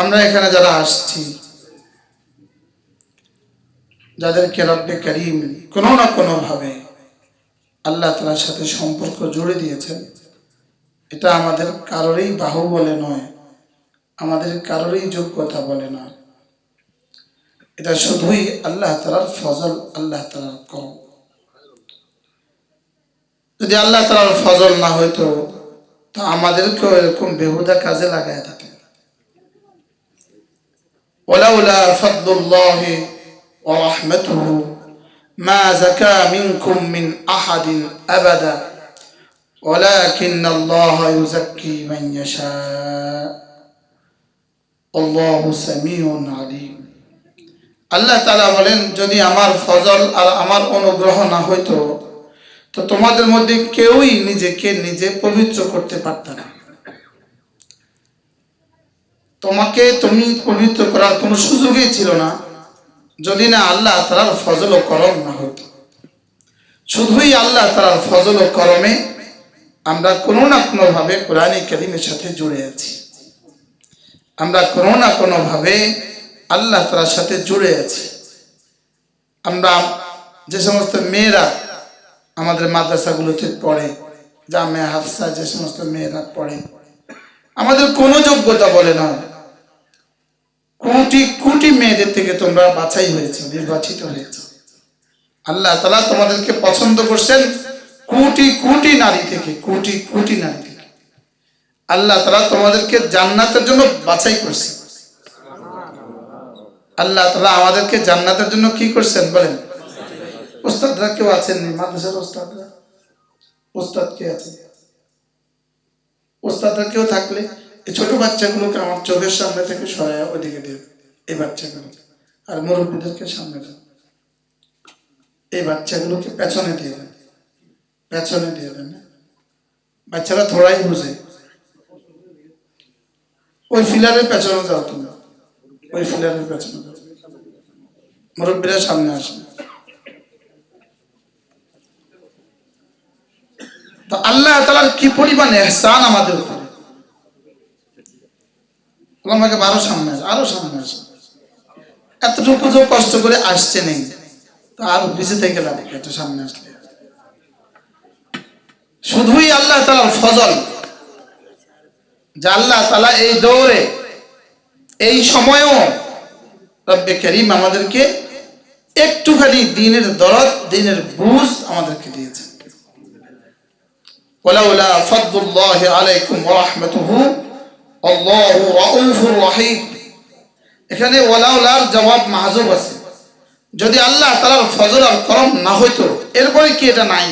আমরা এখানে যারা আসছি যাদেরকে রব্বে করিম কোনো না কোনো ভাবে আল্লাহ তালার সাথে সম্পর্ক জুড়ে দিয়েছেন, এটা আমাদের কারোরই বাহু বলে নয়, আমাদের কারোরই যোগ্যতা বলে না। এটা শুধুই আল্লাহ তালার ফজল, আল্লাহ তালার করম। যদি আল্লাহ তালার ফজল না হইতো, তা আমাদেরকেও এরকম বেহুদা কাজে লাগায় থাকে ولولا فضل الله ورحمته ما زكى منكم من أحد أبدا ولكن الله يزكي من يشاء الله سميع عليم আল্লাহ তালা বলেন যদি আমার ফজল আর আমার অনুগ্রহ না হইতো তো তোমাদের মধ্যে কেউই নিজেকে নিজে পবিত্র করতে পারত না তোমাকে তুমি পবিত্র করার কোনো সুযোগই ছিল না। যদি না আল্লাহ তালার ফজল ও করম না হতো। শুধুই আল্লাহ তালার ফজল ও করমে আমরা কোনো না কোনোভাবে কোরআন করিমের সাথে জুড়ে আছি। আমরা কোনো না কোনোভাবে আল্লাহ তালার সাথে জুড়ে আছি। আমরা যে সমস্ত মেয়েরা আমাদের মাদ্রাসাগুলোতে পড়ে, জামে হাফসা যে সমস্ত মেয়েরা পড়ে, আমাদের কোনো যোগ্যতা বলে নয়। কোটি কোটি মেয়েদের থেকে তোমরা বাছাই হয়েছে, নির্বাচিত হয়েছে। আল্লাহ তালা তোমাদেরকে পছন্দ করছেন কোটি কোটি নারী থেকে, কোটি কোটি নারী থেকে। আল্লাহ তালা তোমাদেরকে জান্নাতের জন্য বাছাই করছেন। আল্লাহ তালা আমাদেরকে জান্নাতের জন্য কি করছেন বলেন? ওস্তাদরা কেউ আছেন মাদ্রাসার ওস্তাদরা? ওস্তাদ কে আছে? ওস্তাদরা কেউ থাকলে? এই ছোট বাচ্চাগুলোকে আমার চোখের সামনে থেকে সরায় ওইদিকে দিয়ে এই বাচ্চাগুলো। আর মুরব্বীদেরকে সামনে দেন এই বাচ্চাগুলোকে পেছনে দিয়ে দেন পেছনে দিয়ে দেন বাচ্চারা থোড়াই বুঝে। ওই ফিলারের পেছনে যাও তুমি। ওই ফিলারের পেছনে যাও। মুরব্বীরা সামনে আসেন তো আল্লাহ তালার কি পরিমাণ এহসান আমাদের উপরে? আমাকে আরো সামনে আসে আরো সামনে আসে এতটুকু তো কষ্ট করে আসছে নেই তো আরো পিছিয়ে থেকে লাগে একটু সামনে আসলে শুধুই আল্লাহ তালার ফজল যে আল্লাহ তালা এই দৌড়ে এই সময়েও রব্বে করিম আমাদেরকে একটুখানি দিনের দরদ দিনের বুঝ আমাদেরকে দিয়েছে ولولا فضل الله عليكم ورحمته এখানে জবাব মাহজুব আছে। যদি আল্লাহ তালার ফজল আর করম না হইতো, এরপরে কি এটা নাই?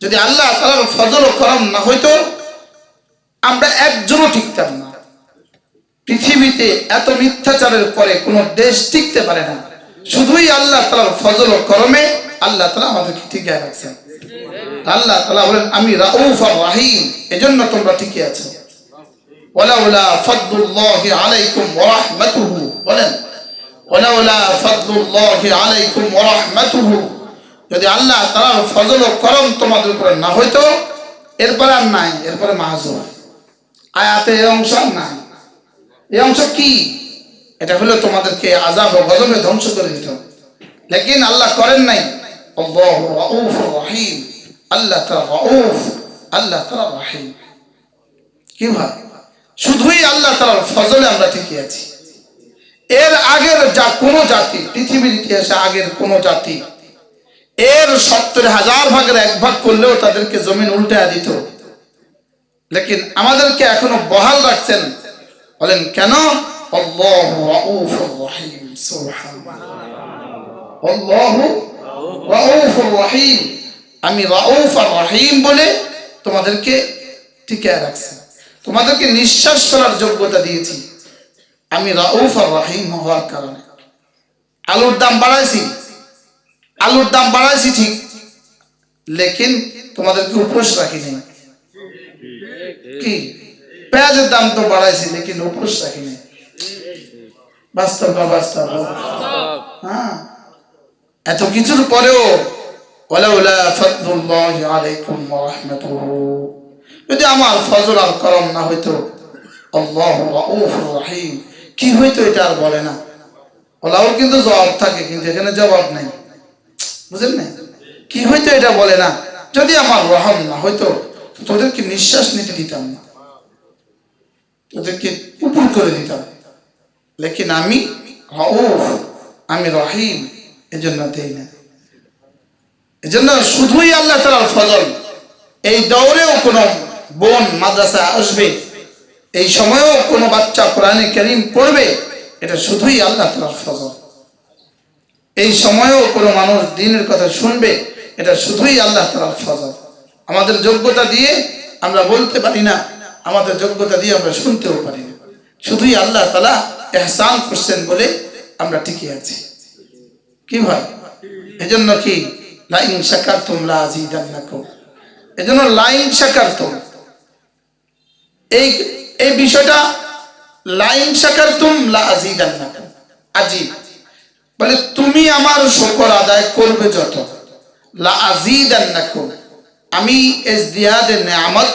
যদি আল্লাহ তালার করম না হইতো, আমরা একজনও টিকতাম না। পৃথিবীতে এত মিথ্যাচারের পরে কোনো দেশ টিকতে পারে না। শুধুই আল্লাহ তালার ফজল করমে আল্লাহ তালা আমাদেরকে টিকে রাখছেন। আল্লাহ তালা বলেন, আমি রাউফ রাহিম, এজন্য তোমরা টিকে আছো। বলেন যদি আল্লাহ ফজল করম তোমাদের উপরে না এরপরে আর নাই, এরপরে অংশ অংশ কি? এটা হলো তোমাদেরকে আজাব ও গজবে ধ্বংস করে দিত। লেকিন আল্লাহ করেন নাই। আল্লাহু রাউফুর রহিম। আল্লাহ তাআলা রাউফ, আল্লাহ তাআলা রহিম। কি ভাই? শুধুই আল্লাহ তাআলার ফজলে আমরা টিকে আছি। এর আগের যা কোনো জাতি, পৃথিবীর ইতিহাসে আগের কোনো জাতি, এর সত্তর হাজার ভাগের এক ভাগ করলেও তাদেরকে জমিন উল্টে দিত। লেকিন আমাদেরকে এখনও বহাল রাখছেন। বলেন, কেন? আল্লাহু রাউফুর রহিম, সুবহানাল্লাহ। আল্লাহু রাউফুর রহিম। আমি রাউফ আর রহিম বলে তোমাদেরকে টিকে রাখছি। তোমাদেরকে নিঃশ্বাস ফেলার যোগ্যতা দিয়েছি। আমি রাউফ আর রহিম হওয়ার কারণে। আলুর দাম বাড়াইছি। আলুর দাম বাড়াইছি ঠিক লেকিন তোমাদেরকে উপোস রাখিনি। কি? পেঁয়াজের দাম তো বাড়াইছি লেকিন উপোস রাখিনি। বাস্তব বা বাস্তব। হ্যাঁ। এত কিছুর পরেও যদি আমার ফজল আর করম না হইতো কি হইতো এটা আর বলে না। ওলাও কিন্তু জবাব থাকে, কিন্তু এখানে জবাব নেই। বুঝলেন না? কি হইতো এটা বলে না? যদি আমার রহম না হইতো তোদেরকে নিঃশ্বাস নিতে দিতাম না। তোদেরকে উপর করে দিতাম। লেকিন আমি রউফ, আমি রহিম। এজন্য দেই না। এজন্য শুধুই আল্লাহ তালার ফজল। এই দৌড়েও কোনো বোন মাদ্রাসা আসবে, এই সময়েও কোনো বাচ্চা কোরআনে করিম পড়বে, এটা শুধুই আল্লাহ তালার ফজল। এই সময়েও কোনো মানুষ দিনের কথা শুনবে, এটা শুধুই আল্লাহ তালার ফজল। আমাদের যোগ্যতা দিয়ে আমরা বলতে পারি না, আমাদের যোগ্যতা দিয়ে আমরা শুনতেও পারি না। শুধুই আল্লাহ তালা এহসান করছেন বলে আমরা টিকে আছি। কি ভাই এজন্য কি? লাইন শাকার তোমরা আজিদান্নাকুম এজন্য লাইন শাকার তোম এই এই বিষয়টা লাইন শাকার তুম লা আজিদান্নাকুম আজিব। বলে তুমি আমার শকর আদায় করবে যত। লা আজিদান্নাকুম আমি ইজদিয়াদে নিয়ামত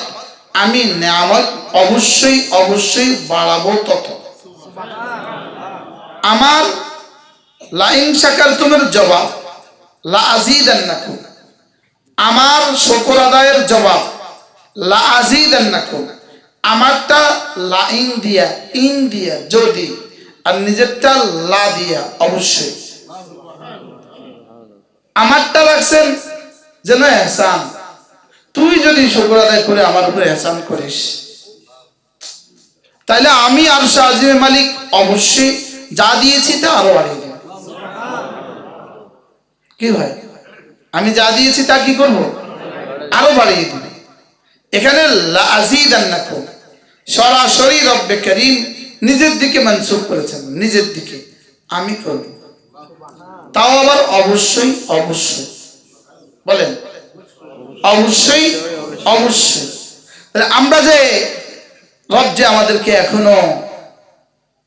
আমি নিয়ামত অবশ্যই অবশ্যই বাড়াবো তত। আমার লাইন শাকার তুমের জবাব, লা আজিদান্নাকুম আমার শকর আদায়ের জবাব, লা আজিদান্নাকুম আমারটা লাইন দিয়া, ইন দিয়া, যদি, আর নিজেরটা লা দিয়া, অবশ্যই। আমারটা রাখছেন যেন এহসান। তুই যদি শুক্র আদায় করে আমার উপরে এহসান করিস। তাহলে আমি আর শাহজিমের মালিক অবশ্যই, যা দিয়েছি তা আরও বাড়িয়ে কি ভাই? আমি যা দিয়েছি তা কি করব? আরও বাড়িয়ে দিব এখানে সরাসরি রব্বে করিম নিজের দিকে মনসুখ করেছেন, নিজের দিকে। আমি করব। তাও আবার অবশ্যই অবশ্যই। বলেন। অবশ্যই অবশ্যই। আমরা যে রব যে আমাদেরকে এখনও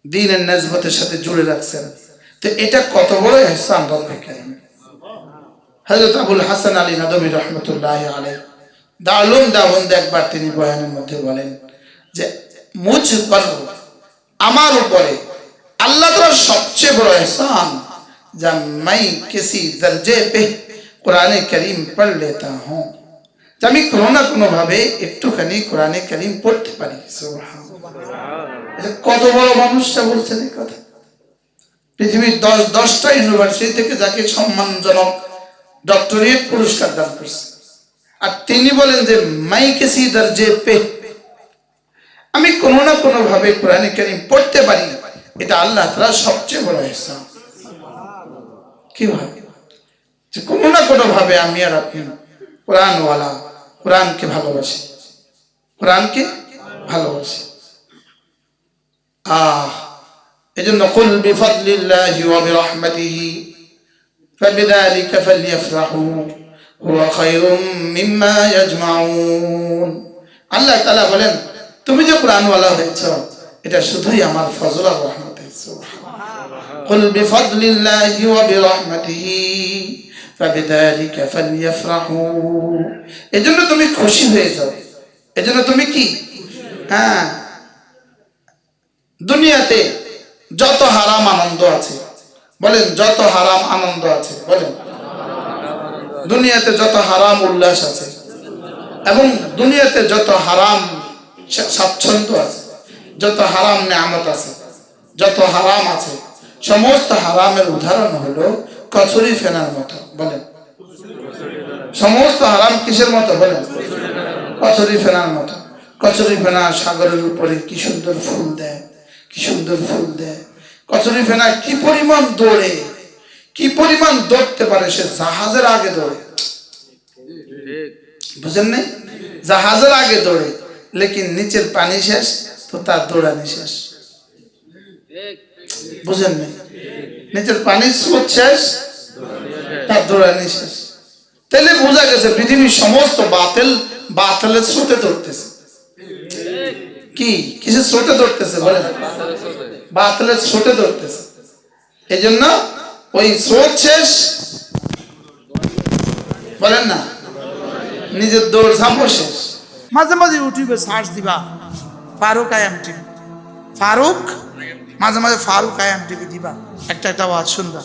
দিনের নেজবতের সাথে জুড়ে রাখছেন, তো এটা কত বড় এহসান রব্বে করিম। হজরত আবুল হাসান আলী নদবী রহমতুল্লাহ আলী দালুম দাবন্দ একবার তিনি বয়ানের মধ্যে বলেন যে, মুজ আমার উপরে আল্লাহ তার সবচেয়ে বড় এহসান যা মাই কেসি দরজে পে কোরআনে করিম পড় লেতা হুম যে আমি কোনো না কোনোভাবে একটুখানি কোরআনে করিম পড়তে পারি কত বড় মানুষটা বলছেন এই কথা। পৃথিবীর দশ, দশটা ইউনিভার্সিটি থেকে যাকে সম্মানজনক ডক্টরেট পুরস্কার দান করছে। আর তিনি বলেন যে মাই কেসি দর্জে পে। আমি কোনো না কোনো ভাবে কোরআনে কারিম পড়তে পারি। এটা আল্লাহ তাআলা সবচেয়ে বড় ইহসান। কি ভাবে যে কোনো না কোনো ভাবে আমি আর আপনি কোরআনওয়ালা, কোরআনকে ভালোবাসি। কোরআনকে ভালোবাসি। আহ, এজন্য কুল বিফাদলিল্লাহি ওয়া فبذلك فليفرحوا هو خير مما يجمعون আল্লাহ তাআলা বলেন তুমি যে কোরআনওয়ালা হয়েছ এটা শুধুই আমার ফজল আর রহমতে قل بفضل الله وبرحمته فبذلك فليفرحوا এজন্য তুমি খুশি হয়ে যাও এজন্য তুমি কি হ্যাঁ দুনিয়াতে যত হারাম আনন্দ আছে বলেন, যত হারাম আনন্দ আছে, বলেন। দুনিয়াতে যত হারাম উল্লাস আছে, এবং দুনিয়াতে যত হারাম স্বাচ্ছন্দ্য আছে, যত হারাম নেয়ামত আছে, যত হারাম আছে, সমস্ত হারামের উদাহরণ হলো কচুরি ফেনার মতো, বলেন। সমস্ত হারাম কিসের মতো, বলেন? কচুরি ফেনার মতো। কচুরি ফেনা সাগরের উপরে কি সুন্দর ফুল দেয়, কি সুন্দর ফুল দেয়। কচুরি ফেনা কি পরিমাণ দৌড়ে, কি পরিমাণ দৌড়তে পারে সে জাহাজের আগে দৌড়ে। বুঝেন নাই? জাহাজের আগে দৌড়ে, লেকিন নিচের পানি শেষ, তো তার দৌড়ানি শেষ। বুঝেন নাই? নিচের পানির স্রোত শেষ, তার দৌড়ানি শেষ। তাহলে বোঝা গেছে পৃথিবীর সমস্ত বাতিল, বাতিলের স্রোতে ধরতেছে কি? কিসের স্রোতে ধরতেছে বলেন। বাতিলের ছোটে ধরতেছে। এই জন্য ওই স্রোত শেষ। বলেন না, নিজের দৌড় ঝাঁপো শেষ। মাঝে মাঝে ইউটিউবে সার্চ দিবা, ফারুক আয়াম টিভি ফারুক, মাঝে মাঝে ফারুক আয়াম টিভি দিবা। একটা একটা আওয়াজ সুন্দর